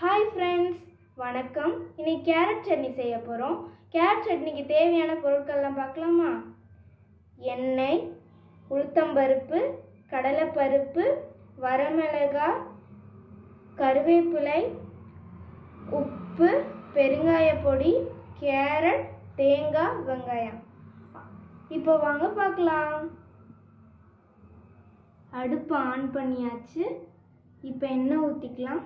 Hi friends வணக்கம். இன்னைக்கு carrot chutney செய்ய போகிறோம் கேரட் சட்னிக்கு தேவையான பொருட்கள்லாம் பார்க்கலாமா? எண்ணெய் உளுத்தம்பருப்பு கடலைப்பருப்பு வரமிளகாய் கருவேப்பிலை உப்பு பெருங்காய பொடி கேரட் தேங்காய் வெங்காயம். இப்போ வாங்க பார்க்கலாம். அடுப்பை ஆன் பண்ணியாச்சு. இப்போ எண்ணெய் ஊற்றிக்கலாம்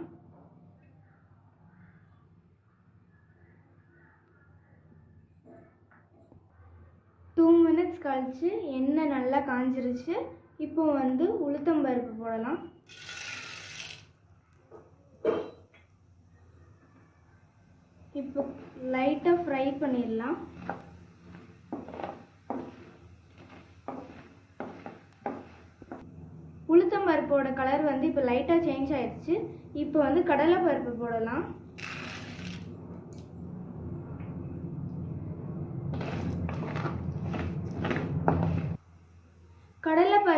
டூ மினிட்ஸ் கழித்து எண்ணெய் நல்லா காஞ்சிருச்சு. இப்போ வந்து உளுத்தம்பருப்பு போடலாம். இப்போ லைட்டாக ஃப்ரை பண்ணிடலாம். உளுத்தம்பருப்போட கலர் வந்து இப்போ லைட்டாக சேஞ்ச் ஆயிடுச்சு இப்போ வந்து கடலை பருப்பு போடலாம்.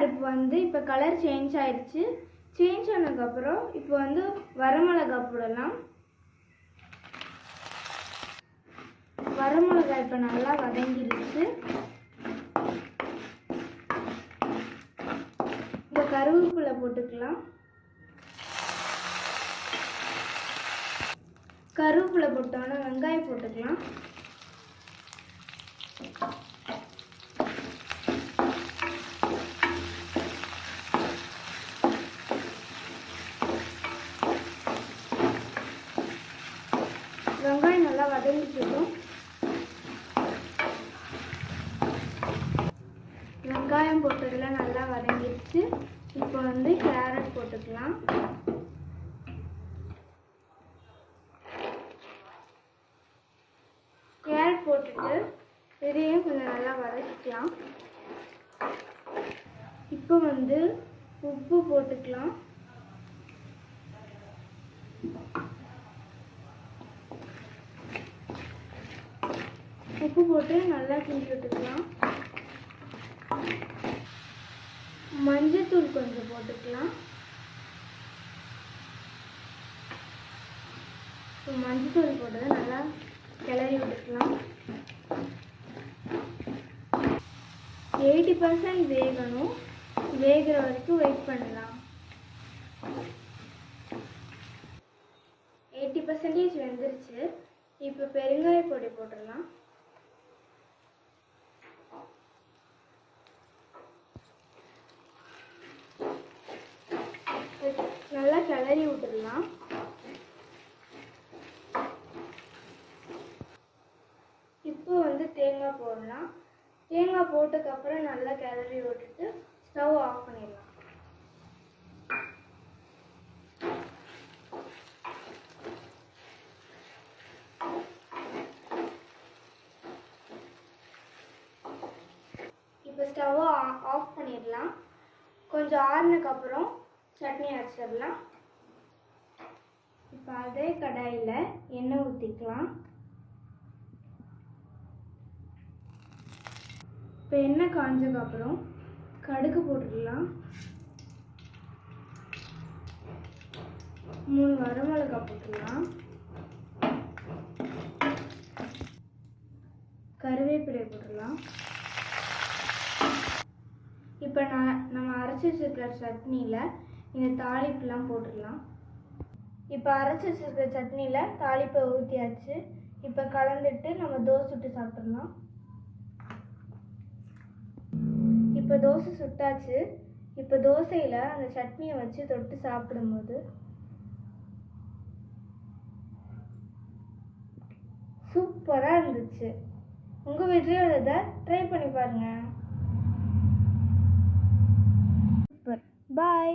பருப்பு வந்து இப்போ கலர் சேஞ்ச் ஆயிடுச்சு சேஞ்ச் ஆனதுக்கப்புறம் இப்போ வந்து வரமிளகா போடலாம். வரமிளகாய் இப்போ நல்லா வதங்கிருச்சு. இந்த கருவேப்பிலை போட்டுக்கலாம். கருவேப்பிலை போட்டோன்னா வெங்காயம் போட்டுக்கலாம் வெங்காயம் நல்லா வதங்கிட்டுருக்கும் வெங்காயம் போட்டதெல்லாம் நல்லா வதங்கிடுச்சு. இப்போ வந்து கேரட் போட்டுக்கலாம். கேரட் போட்டுட்டு இதையும் கொஞ்சம் நல்லா வதக்கிக்கலாம். இப்போ வந்து உப்பு போட்டுக்கலாம். உப்பு போட்டு நல்லா கிண்டி விட்டுக்கலாம். மஞ்சத்தூள் கொஞ்சம் போட்டுக்கலாம். மஞ்சத்தூள் போட்டதை நல்லா கிளறி விட்டுக்கலாம். எயிட்டி பர்சன்ட் வேகணும். வேகிற வரைக்கும் வெயிட் பண்ணலாம். எயிட்டி பர்சன்டேஜ் வெந்துருச்சு. இப்போ பெருங்காய பொடி போட்டுடலாம். நல்லா கிளறி விட்டுடலாம். இப்போ வந்து தேங்காய் போடலாம். தேங்காய் போட்டதுக்கப்புறம் நல்லா கிளறி விட்டுட்டு ஸ்டவ் ஆஃப் பண்ணிடலாம். இப்போ ஸ்டவ்வை ஆஃப் பண்ணிடலாம். கொஞ்சம் ஆறுனதுக்கப்புறம் சட்னி அரைச்சிடலாம். இப்போ அதே கடாயில் எண்ணெய் ஊற்றிக்கலாம் இப்போ எண்ணெய் காஞ்சதுக்கப்புறம் கடுகு போட்டுடலாம். மூணு வரமிளகாய் போட்டுடலாம். கருவேப்பிலை போட்டுடலாம். இப்போ நான் நம்ம அரைச்சி வச்சிருக்கிற சட்னியில் இந்த தாளிப்புலாம் போட்டுடலாம். இப்போ அரைச்சி வச்சிருக்கிற சட்னியில் தாளிப்பை ஊற்றியாச்சு இப்போ கலந்துட்டு நம்ம தோசை சுட்டு சாப்பிட்றலாம் இப்போ தோசை சுட்டாச்சு. இப்போ தோசையில் அந்த சட்னியை வச்சு தொட்டு சாப்பிடும்போது சூப்பராக இருந்துச்சு. உங்கள் வீட்லேயும் இதை ட்ரை பண்ணி பாருங்கள் சூப்பர். பாய்